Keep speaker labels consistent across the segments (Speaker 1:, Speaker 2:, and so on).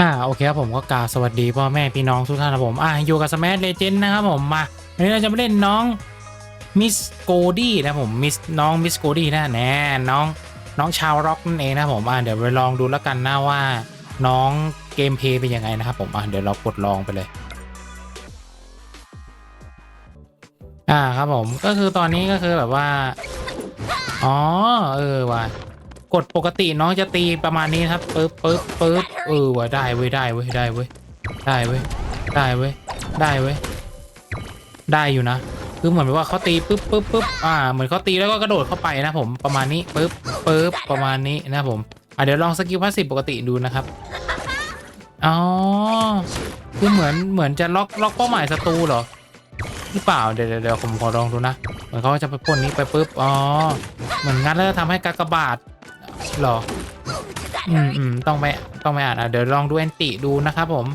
Speaker 1: อ่าโอเคครับผมก็กล่าวสวัสดีพ่อแม่พี่น้องทุกท่านครับผมอ่าอยู่กับสมัทเลเจนนะครับผมมาวันนี้เราจะมาเล่นน้องมิสโกดี้นะผมมิสน้องมิสโกดี้นะแน่น้องน้องชาวร็อกนั่นเองนะผมอ่าเดี๋ยวไปลองดูแล้วกันนะว่า น้องเกมเพย์เป็นยังไงนะครับผมอ่าเดี๋ยวเรากดลองไปเลยอ่าครับผมก็คือตอนนี้ก็คือแบบว่า อ๋อ เออว่ะ กดปกติน้องจะตีประมาณนี้ครับปึ๊บปึ๊บปึ๊บเออว่ะได้เว้ยได้เว้ยได้เว้ยได้เว้ยได้เว้ยได้เว้ยได้อยู่นะ คือเหมือนแบบว่าเขาตีปึ๊บปึ๊บปึ๊บอ่าเหมือนเขาตีแล้วก็กระโดดเข้าไปนะผมประมาณนี้ปึ๊บปึ๊บประมาณนี้นะผมอะเดี๋ยวลองสกิลพาสซีฟปกติดูนะครับอ๋อคือเหมือนเหมือนจะล็อกล็อกเป้าหมายศัตรูเหรอหรือเปล่าเดี๋ยวเดี๋ยวผมขอลองดูนะเหมือนเขาจะไปพ่นนี้ไปปึ๊บอ๋อเหมือนงั้นแล้วจะทำให้กากบาท หรอ อืมอืมต้องไปต้องไปอ่านอะ เดี๋ยวลองดูแอนติดูนะครับผม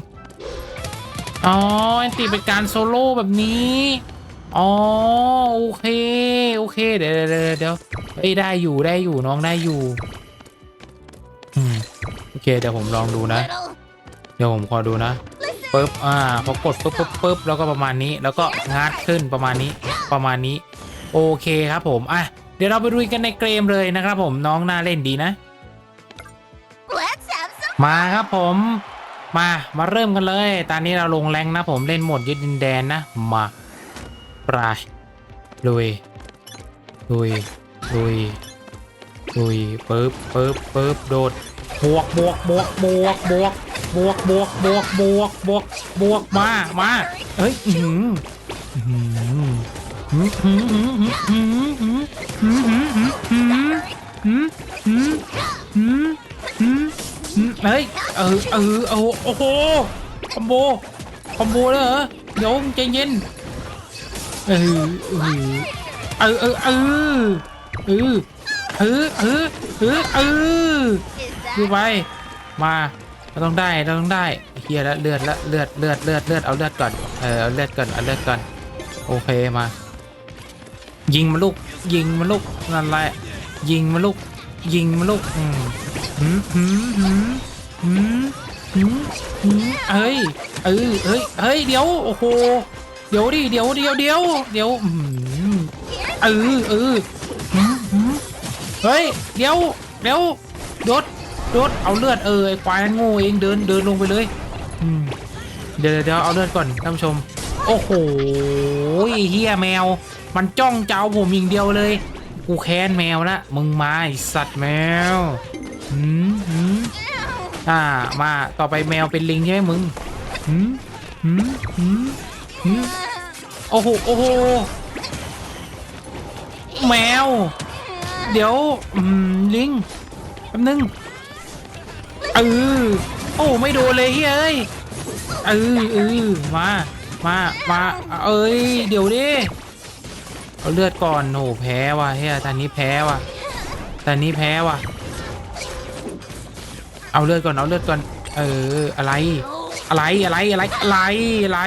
Speaker 1: อ๋อแอนติเป็นการโซโล่แบบนี้ อ๋อโอเค โอเค เดี๋ยวเดี๋ยวเดี๋ยวเดี๋ยวเอ้ยได้อยู่ได้อยู่น้องได้อยู่ อืมโอเคเดี๋ยวผมลองดูนะ เดี๋ยวผมขอดูนะปึ๊บ อ่า พอกดปึ๊บปึ๊บปึ๊บแล้วก็ประมาณนี้ แล้วก็งัดขึ้นประมาณนี้ ประมาณนี้ โอเคครับผม อะ เดี๋ยวเราไปดูกันในเกมเลยนะครับผมน้องน่าเล่นดีนะ
Speaker 2: let's have some
Speaker 1: มาครับผมมามาเริ่มกันเลย ตอนนี้เราลงแรงนะผมเล่นโหมดยึดดินแดนนะ มาปลายลุยลุยลุยลุยปึ๊บปึ๊บปึ๊บโดดบวกบวกบวกบวกบวกบวกบวกบวกบวกบวกบวกมามาเฮ้ยอื้อหืออื้อหืออื้อหืออื้อหืออื้อหืออื้อหืออื้อหืออื้อหืออื้อหืออื้ออืม เฮ้ยเออเออเออโอ้โหคอมโบคอมโบเลยเหรอเดี๋ยวใจเย็นเออเออเออเออเออเออเออเออเออ
Speaker 2: is
Speaker 1: ดู
Speaker 2: that
Speaker 1: ไปมาเราต้องได้เราต้องได้เฮียแล้วเลือดละเลือดเลือดเลือดเลือดเอาเลือดก่อนเออเอาเลือดก่อนเอาเลือดก่อนโอเคมา ยิงมันลูก ยิงมันลูกนั่นแหละยิงมันลูก ยิงมันลูกอืมหืมหืมหืมหืมหืมหืมเฮ้ยเออเฮ้ยเฮ้ยเดี๋ยวโอ้โหเดี๋ยวดิเดี๋ยวเดี๋ยวเดี๋ยวเดี๋ยวอืมเออเออหืมหืมเฮ้ยเดี๋ยวเดี๋ยวโดดโดดเอาเลือดเออไอควายนั่นโง่เองเดินเดินลงไปเลยอืมเดี๋ยวเดี๋ยวเดี๋ยวเอาเลือดก่อนท่านผู้ชม โอ้โหเฮียแมว มันจ้องจะเอาผมอย่างเดียวเลย กูแค้นแมวละมึงมาไอสัตว์แมวหืมหืมอ่ามาต่อไปแมวเป็นลิงใช่ไหมมึงหืมหืมหืมหืมโอ้โหโอ้โหแมว เดี๋ยวอืมลิงแป๊บนึงเออโอ้ไม่โดนเลยเฮ้ยเออเออมา มา มา เอ้ย เดี๋ยวดิ เอาเลือดก่อนโหแพ้ว่ะเฮียตอนนี้แพ้ว่ะตอนนี้แพ้ว่ะ เอาเลือดก่อนเอาเลือดก่อน เอออะไร อะไรอะไรอะไรอะไรอะไร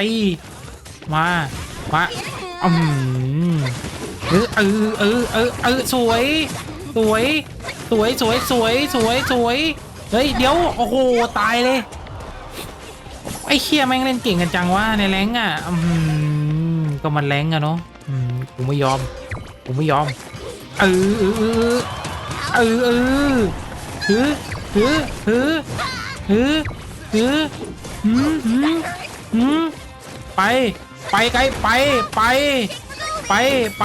Speaker 1: มามาอืมเออเออเออเออเออสวย สวย สวยสวยสวยสวยสวยเฮ้ยเดี๋ยวโอ้โหตายเลยไอ้เคียแม่งเล่นเก่งกันจังวะในแรงอะอืมก็มันแรงอะเนาะ กูไม่ยอม กูไม่ยอม เออเออเออเออเออฮือฮือฮือฮือฮือหืมหืมหืมไป ไปไกลไป ไป ไป ไป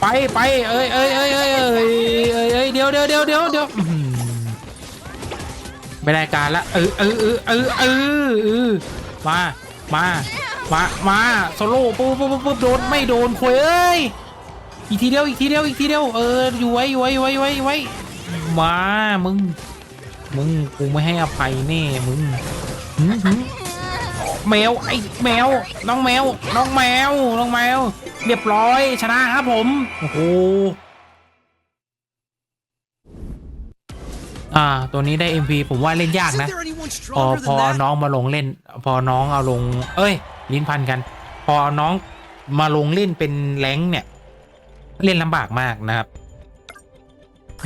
Speaker 1: ไป ไป เอ้ยเอ้ยเอ้ยเอ้ยเอ้ยเอ้ยเอ้ยเดี๋ยวเดี๋ยวเดี๋ยวเดี๋ยวเดี๋ยวอื้อหือไม่ได้การละ เออเออเออเออเออเออมา มา มามาโซโล่ปุ๊บปุ๊บปุ๊บปุ๊บโดนไม่โดนควยเอ้ยอีกทีเดียวอีกทีเดียวอีกทีเดียวเอออยู่ไว้อยู่ไว้อยู่ไว้อยู่ไว้อยู่ไว้มามึงมึงกูไม่ให้อภัยแน่มึงหืมหืมแมวไอ้แมวน้องแมวน้องแมวน้องแมวเรียบร้อยชนะครับผมโอ้โหอ่า ตัวนี้ได้ MP ผมว่าเล่นยาก
Speaker 3: Isn't
Speaker 1: นะ
Speaker 3: there anyone
Speaker 1: พอ
Speaker 3: stronger
Speaker 1: พอ
Speaker 3: than that?
Speaker 1: น้องมาลงเล่น พอน้องเอาลง เอ้ย ลิ้นพันกัน พอน้องมาลงเล่นเป็นแรงเนี่ย เล่นลำบากมากนะครับ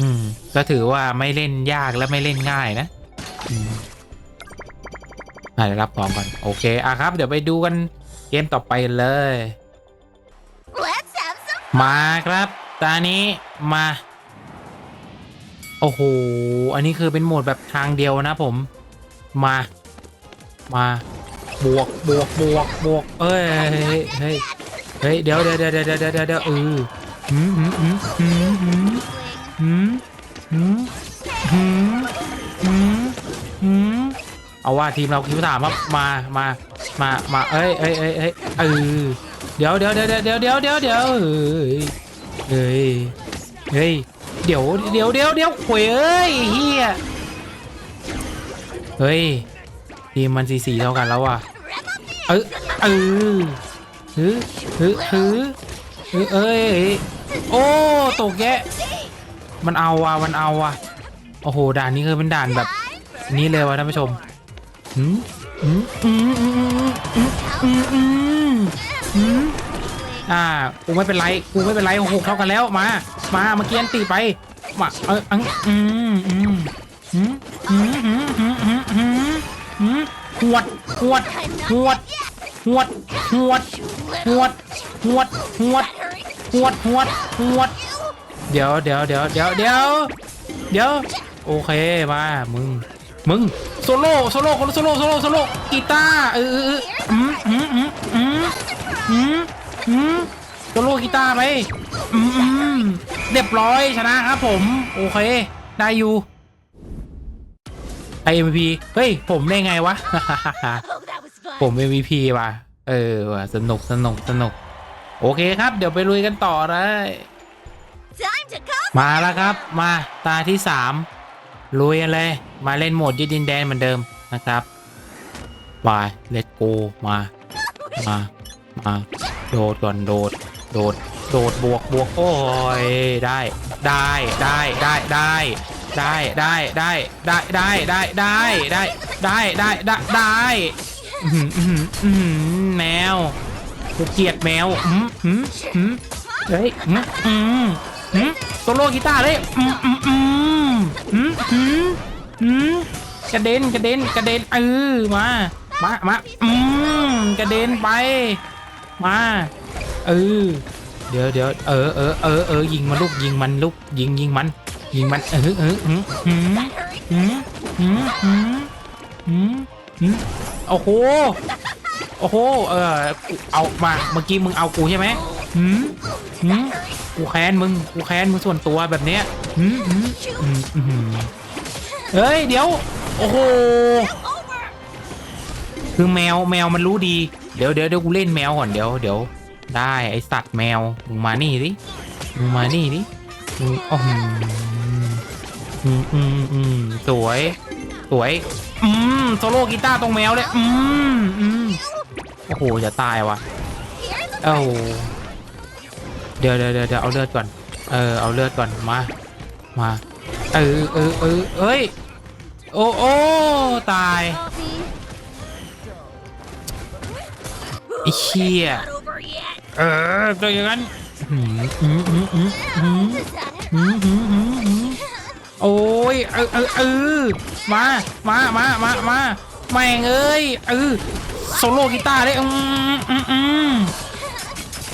Speaker 1: อืม ก็ถือว่าไม่เล่นยากและไม่เล่นง่ายนะอืมอะเดี๋ยวรับของก่อน โอเคอะครับ เดี๋ยวไปดูกันเกมต่อไปเลย มาครับตานี้มา โอ้โห อันนี้คือเป็นโหมดแบบทางเดียวนะผม มา มา บวกบวกบวกบวกเอ้ยเฮ้ยเฮ้ยเฮ้ยเดี๋ยวเดี๋ยวเดี๋ยวเดี๋ยวเดี๋ยวเดี๋ยวเดี๋ยวเออหืมหืมหืมหืมหืมหืมหืมหืมหืมหืมเอาว่าทีมเราคิวสามมามามามาเอ้ยเอ้ยเอ้ยเอ้ยเออเดี๋ยวเดี๋ยวเดี๋ยวเดี๋ยวเดี๋ยวเดี๋ยวเดี๋ยวเฮ้ยเฮ้ยเดี๋ยวเดี๋ยวเดี๋ยวเดี๋ยวหวยเอ้ยเฮียเฮ้ยทีมมันสีสีเท่ากันแล้วว่ะ เออเออฮึฮึฮึฮึเอ้ยโอ้ตกแยะมันเอาว่ะมันเอาว่ะโอ้โหด่านนี้คือเป็นด่านแบบ นี้เลยว่ะท่านผู้ชมหืมหืมอืมอืมอืมอืมอืมอืมอ่ากูไม่เป็นไรกูไม่เป็นไรโอ้โหเท่ากันแล้วมา มาเมื่อกี้อันตีไปมาเอออืมอืมอืมอืมอืมอืมอืมอืมอืม หวดหวดหวดหวดหวดหวดหวดหวดหวดหวดหวดเดี๋ยวเดี๋ยวเดี๋ยวเดี๋ยวเดี๋ยวเดี๋ยวโอเคมามึงมึงโซโล่โซโล่คนโซโล่โซโล่โซโล่กีตาร์เออเออเอออืมอืมอืมอืมอืมอืมโซโล่กีตาร์ไปอืมอืมเรียบร้อยชนะครับผม โอเค ได้อยู่ ไอ MVP เฮ้ย ผมได้ไงวะ
Speaker 2: Oh, that was fun.
Speaker 1: ผม MVP ว่ะ เออว่ะสนุกสนุกสนุก โอเคครับ เดี๋ยวไปลุยกันต่อเลย
Speaker 2: Time to call
Speaker 1: มาแล้วครับ มาตาที่สามลุยกันเลย มาเล่นโหมดยึดดินแดนเหมือนเดิมนะครับบายเลตโกมา มา มา โดดก่อนโดด โดด โดดบวกบวกโอ้ยได้ ได้ ได้ ได้ ได้ ได้ได้ได้ได้ได้ได้ได้ได้ได้ได้ได้ได้อื้แมวกูเกลียดแมวอืมอืมเฮ้ยอืมอืมอืมโซโล่กีตาร์เลยอืมอืมอืมอืมอืมกระเด็นกระเด็นกระเด็นเออมามามาอืมกระเด็นไป มาเออเดี๋ยวเดี๋ยวเออเออเออเออยิงมันลูกยิงมันลูกยิงยิงมัน ยิงมันเออเอออืมอืม
Speaker 2: หืม
Speaker 1: หืมหืมหืมหืมหืมโอ้โหโอ้โหเออเอามาเมื่อกี้มึงเอากูใช่ไหมหืมหืมกูแค้นมึงกูแค้นมึงส่วนตัวแบบเนี้ยหืมหืมหืมหืมเฮ้ยเดี๋ยวโอ้โหคือแมวแมวมันรู้ดีเดี๋ยวเดี๋ยวเดี๋ยวกูเล่นแมวก่อนเดี๋ยวเดี๋ยวได้ไอสัตว์แมวมึงมานี่ดิมึงมานี่ดิมึงอ๋อ อืมอืมอืมสวย สวย อืมโซโล่กีตาร์ตรงแมวเลยอืมอืมโอ้โหจะตายวะเอ้าเดี๋ยวเดี๋ยวเดี๋ยวเอาเลือดก่อน เออ เอาเลือดก่อน มา มา เออเออเออเอ้ย โอ้โอ้ตายไอ้เชี่ยเออก็อย่างนั้นหืมหืมหืมหืมหืม
Speaker 2: Does that
Speaker 1: หืมหืมหืมหืม โอ้ยเออเออเออมามามามามาแม่งเอ้ยเออโซโล่กีตาร์เลยอืมอืมอืม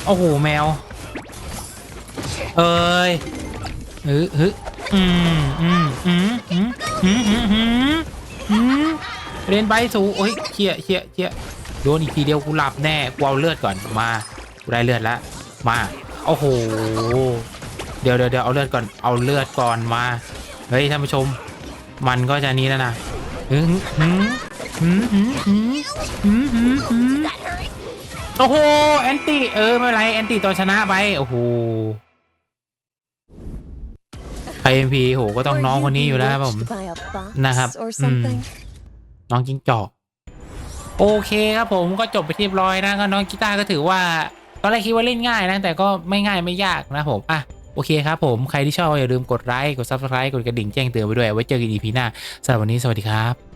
Speaker 1: โอ้โหแมวเอ้ยเออฮึอืมอืมอืมอืมอืมอืมอืมอืมเรียนไปสูโอ้ยเขี่ยเขี่ยเขี่ยโดนอีกทีเดียวกูหลับแน่กูเอาเลือดก่อนมากูได้เลือดแล้วมาโอ้โหเดี๋ยวเดี๋ยวเดี๋ยวเอาเลือดก่อนเอาเลือดก่อนมา เฮ้ยท่านผู้ชม มันก็จะนี้แล้วนะโอ้โหแอนตี้เออไม่เป็นไรแอนตี้ตอนชนะไปโอ้โหไอเอ็มพีโหก็ต้องน้องคนนี้อยู่แล้วผมนะครับน้องจิงจอก โอเคครับผมก็จบไปเรียบร้อยนะก็น้องกีตาร์ก็ถือว่าตอนแรกคิดว่าเล่นง่ายนะแต่ก็ไม่ง่ายไม่ยากนะผมอะ อเคครับผมใครที่ชอบอย่าลืมกดไลค์กด subscribe กดกระดิ่งแจ้งเตือนไปด้วยไว้เจอกันอีพีหน้าสำหรับวันนี้สวัสดีครับ